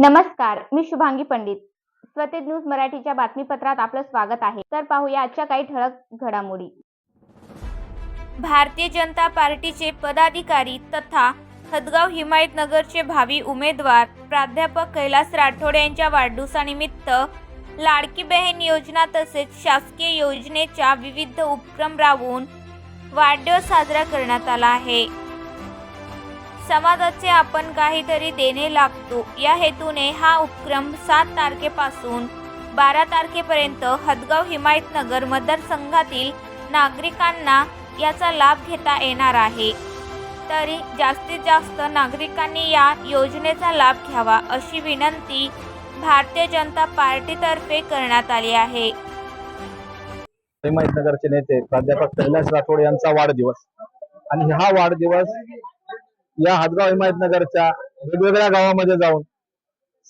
नमस्कार मी शुभांगी पंडित. स्वतेज न्यूज मराठीच्या बातमीपत्रात आपलं स्वागत आहे. तर पाहूया आजच्या काही ठळक घडामोडी. भारतीय जनता पार्टीचे पदाधिकारी तथा हदगाव हिमायतनगरचे भावी उमेदवार प्राध्यापक कैलास राठोड यांच्या वाढदिवसानिमित्त लाडकी बहीण योजना तसेच शासकीय योजनेच्या विविध उपक्रम राबवून वाढदिवस साजरा करण्यात आला आहे. समाजाचे आपण काहीतरी देणे लागतो. या हेतूने हा उपक्रम सात तारखेपासून बारा तारखेपर्यंत हदगाव हिमायतनगर मतदारसंघातील नागरिकांना याचा लाभ घेता येणार आहे. तरी जास्तीत जास्त नागरिकांनी या योजनेचा लाभ घ्यावा अशी विनंती भारतीय जनता पार्टीतर्फे करण्यात आली आहे. हिमायतनगरचे नेते प्राध्यापक कैलास राठोड यांचा वाढदिवस. आणि हा वाढदिवस या हदगाव हिमायतनगरच्या वेगवेगळ्या गावामध्ये जाऊन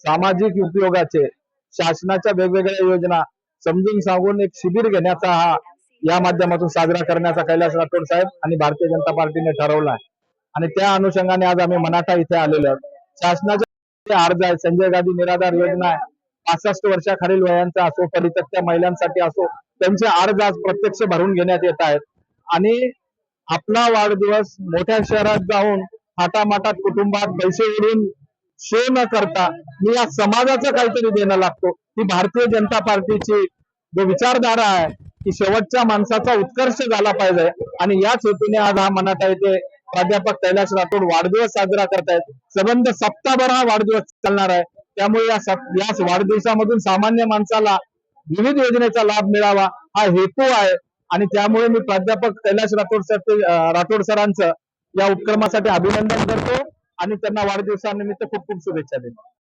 सामाजिक उपयोगाचे शासनाच्या वेगवेगळ्या योजना समजून सांगून एक शिबिर घेण्याचा हा या माध्यमातून साजरा करण्याचा कैलास राठोड साहेब आणि भारतीय जनता पार्टीने ठरवला आहे. आणि त्या अनुषंगाने आज आम्ही मनाठा इथे आलेलो आहोत. शासनाचे जे अर्ज आहे संजय गांधी निराधार योजना आहे पासष्ट वर्षाखालील वयांचा असो परित्यक्त्या महिलांसाठी असो त्यांचे अर्ज आज प्रत्यक्ष भरून घेण्यात येत आहेत. आणि आपला वाढदिवस मोठ्या शहरात जाऊन थाटामाटात कुटुंबात पैसे उडून शो न करता मी या समाजाचं काहीतरी देणं लागतो. ही भारतीय जनता पार्टीची जो विचारधारा आहे की शेवटच्या माणसाचा उत्कर्ष झाला पाहिजे. आणि याच हेतूने आज हा मनात आहे ते प्राध्यापक कैलास राठोड वाढदिवस साजरा करतायत. सबंध सप्ताहभर हा वाढदिवस चालणार आहे. त्यामुळे या सप- याच वाढदिवसामधून सामान्य माणसाला विविध योजनेचा लाभ मिळावा हा हेतू आहे. आणि त्यामुळे मी प्राध्यापक कैलास राठोड सर राठोड सरांचं या उपक्रमासाठी अभिनंदन करतो आणि त्यांना वाढदिवसानिमित्त खूप खूप शुभेच्छा देतो.